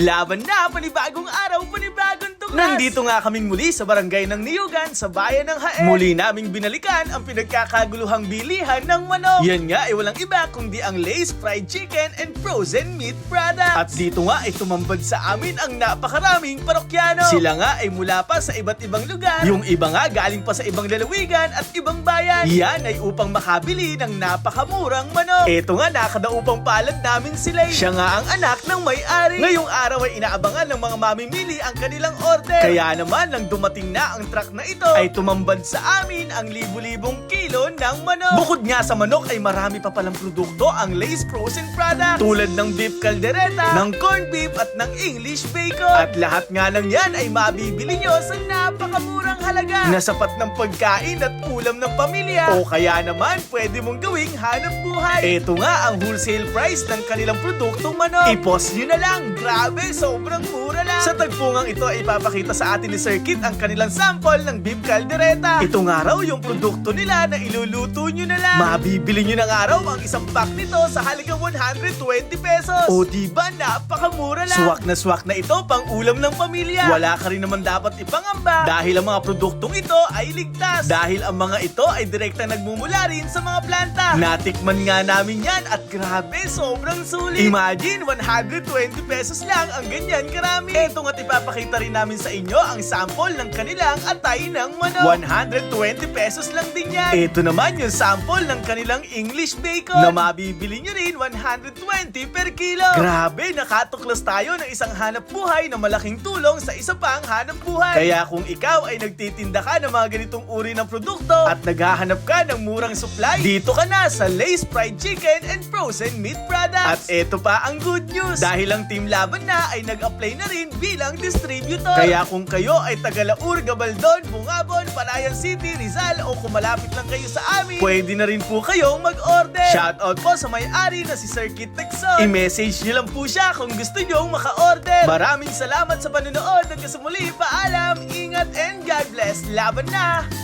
Laban na, panibagong araw, panibagong! Nandito nga kaming muli sa barangay ng Niyugan sa bayan ng Haen. Muli naming binalikan ang pinagkakaguluhang bilihan ng manok. Yan nga ay walang iba kundi ang Lay's Fried Chicken and Frozen Meat Products. At dito nga ay tumambad sa amin ang napakaraming parokyano. Sila nga ay mula pa sa iba't ibang lugar. Yung iba nga galing pa sa ibang lalawigan at ibang bayan. Yan ay upang makabili ng napakamurang manok. Ito nga nakadaupang palad namin sila. Siya nga ang anak ng may-ari. Ngayong araw ay inaabangan ng mga mamimili ang kanilang order. Kaya naman nang dumating na ang truck na ito ay tumambad sa amin ang libu-libong kilo ng manok. Bukod nga sa manok ay marami pa palang produkto ang Lay's Frozen Products. Tulad ng beef caldereta, ng corned beef at ng English bacon. At lahat nga ng yan ay mabibili nyo sa napakamurang halaga. Na sapat ng pagkain at ulam ng pamilya. O kaya naman pwede mong gawing hanap buhay. Ito nga ang wholesale price ng kanilang produktong manok. I-post nyo na lang. Grabe, sobrang mura lang. Sa tagpungang ito ay ipapakita sa atin ni Sir Kit ang kanilang sample ng beef caldereta. Ito nga raw yung produkto nila na iluluto nyo na lang. Mabibili nyo na nga raw ang isang pack nito sa halagang 120 pesos. O diba, napakamura lang. Swak na swak na ito pang ulam ng pamilya. Wala ka rin naman dapat ipangamba dahil ang mga produktong ito ay ligtas. Dahil ang mga ito ay direktang nagmumula rin sa mga planta. Natikman nga namin yan at grabe, sobrang sulit. Imagine, 120 pesos lang ang ganyan karami. Eto nga't ipapakita rin namin sa inyo ang sample ng kanilang atay ng manok. 120 pesos lang din yan. Ito naman yung sample ng kanilang English bacon na mabibili nyo rin 120 per kilo. Grabe, nakatuklas tayo ng isang hanap buhay na malaking tulong sa isa pang hanap buhay. Kaya kung ikaw ay nagtitinda ka ng mga ganitong uri ng produkto at naghahanap ka ng murang supply, dito ka na sa Lay's Fried Chicken and Frozen Meat Products. At eto pa ang good news. Dahil ang Team Laban na ay nag-apply na rin bilang distributor. Kaya kung kayo ay Tagalaur, Gabaldon, Bungabon, Palayan City, Rizal o kung malapit lang kayo sa amin, pwede na rin po kayong mag-order. Shoutout po sa may-ari na si Sir Kit Texon. I-message niyo lang po siya kung gusto nyo maka-order. Maraming salamat sa panonood. Hanggang sa muli, paalam, ingat and God bless. Laban na!